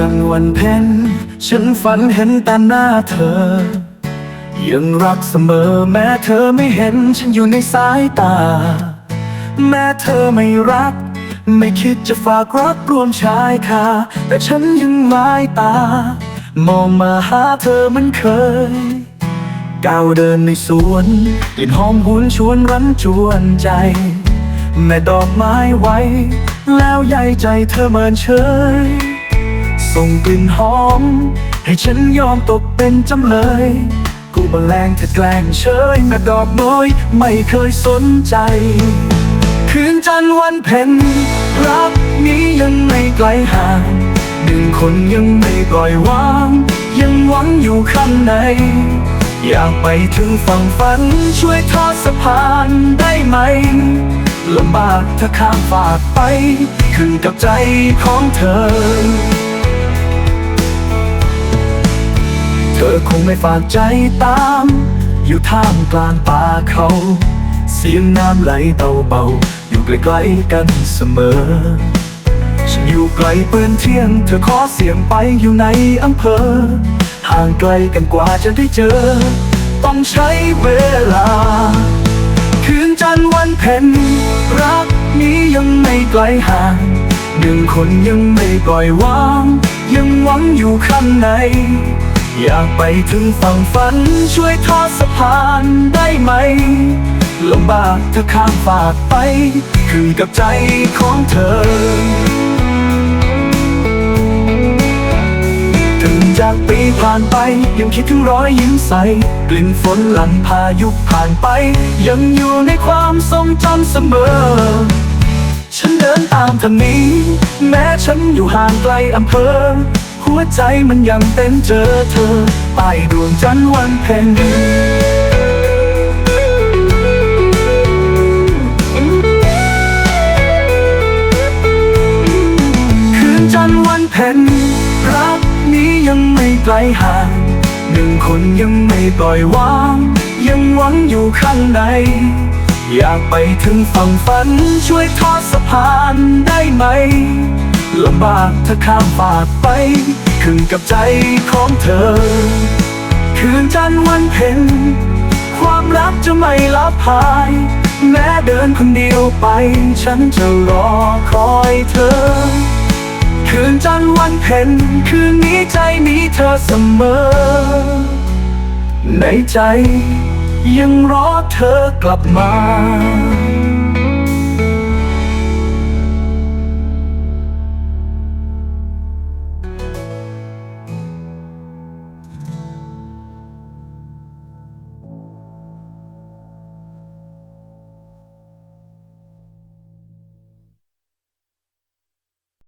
จันวันเพ็ญฉันฝันเห็นแต่หน้าเธอ ยังรักเสมอแม้เธอไม่เห็นฉันอยู่ในสายตา แม้เธอไม่รัก ไม่คิดจะฝากรักรวมชายคาแต่ฉันยังหมายตา มองมาหาเธอเหมันเคย ก้าวเดินในสวนกลิ่นหอมหวนชวนรั้นจวนใจ แม่ดอกไม้ไว้ แล้วใยใจเธอเมินเฉย ส่งกลิ่นหอม ให้ฉันยอมตกเป็นจำเลย กูแมลงเธอแกล้งเฉยแม่ดอกน้อยไม่เคยสนใจ คืนจันทร์วันเพ็ญรักนี้ยังไม่ไกลห่างหนึ่งคนยังไม่ปล่อยวาง ยังหวังอยู่ข้างใน อยากไปถึงฝั่งฝันช่วยทอดสะพานได้ไหมลำบากถ้าข้ามฝากไป ขึ้นกับใจของเธอ งไม่ฝากใจตาม อยู่ท่ามกลางป่าเขา เสียงน้ำไหลเตาเบา อยู่ใกล้ๆกันเสมอ ฉันอยู่ไกลปืนเที่ยง เธอขอเสียงไปอยู่ในอำเภอ ห่างไกลกันกว่าจะได้เจอ ต้องใช้เวลา คืนจันทร์วันเพ็ญรักนี้ยังไม่ไกลห่างหนึ่งคนยังไม่ปล่อยวาง ยังหวังอยู่ข้างใน อยากไปถึงฝั่งฝันช่วยทอดสะพานได้ไหมลำบากถ้าข้ามฝากไปขึ้นกับใจของเธอ ถึงจากปีผ่านไปยังคิดถึงรอยยิ้มใส กลิ่นฝนหลังพายุผ่านไป ยังอยู่ในความทรงจำเสมอ ฉันเดินตามทางนี้ แม้ฉันอยู่ห่างไกลอำเภอ หัวใจมันยังเต้นเจอเธอใต้ดวงจันทร์วันเพ็ญคืนจันทร์วันเพ็ญรักนี้ยังไม่ไกลห่างหนึ่งคนยังไม่ปล่อยวาง ยังหวังอยู่ข้างใน อยากไปถึงฝั่งฝันช่วยทอดสะพานได้ไหม ลำบากถ้าข้ามฝากไป ขึ้นกับใจของเธอ คืนจันทร์วันเพ็ญความรักจะไม่ลับหาย แม้เดินคนเดียวไป ฉันจะรอคอยเธอ คืนจันทร์วันเพ็ญคืนนี้ใจมีเธอเสมอ ในใจยังรอเธอกลับมา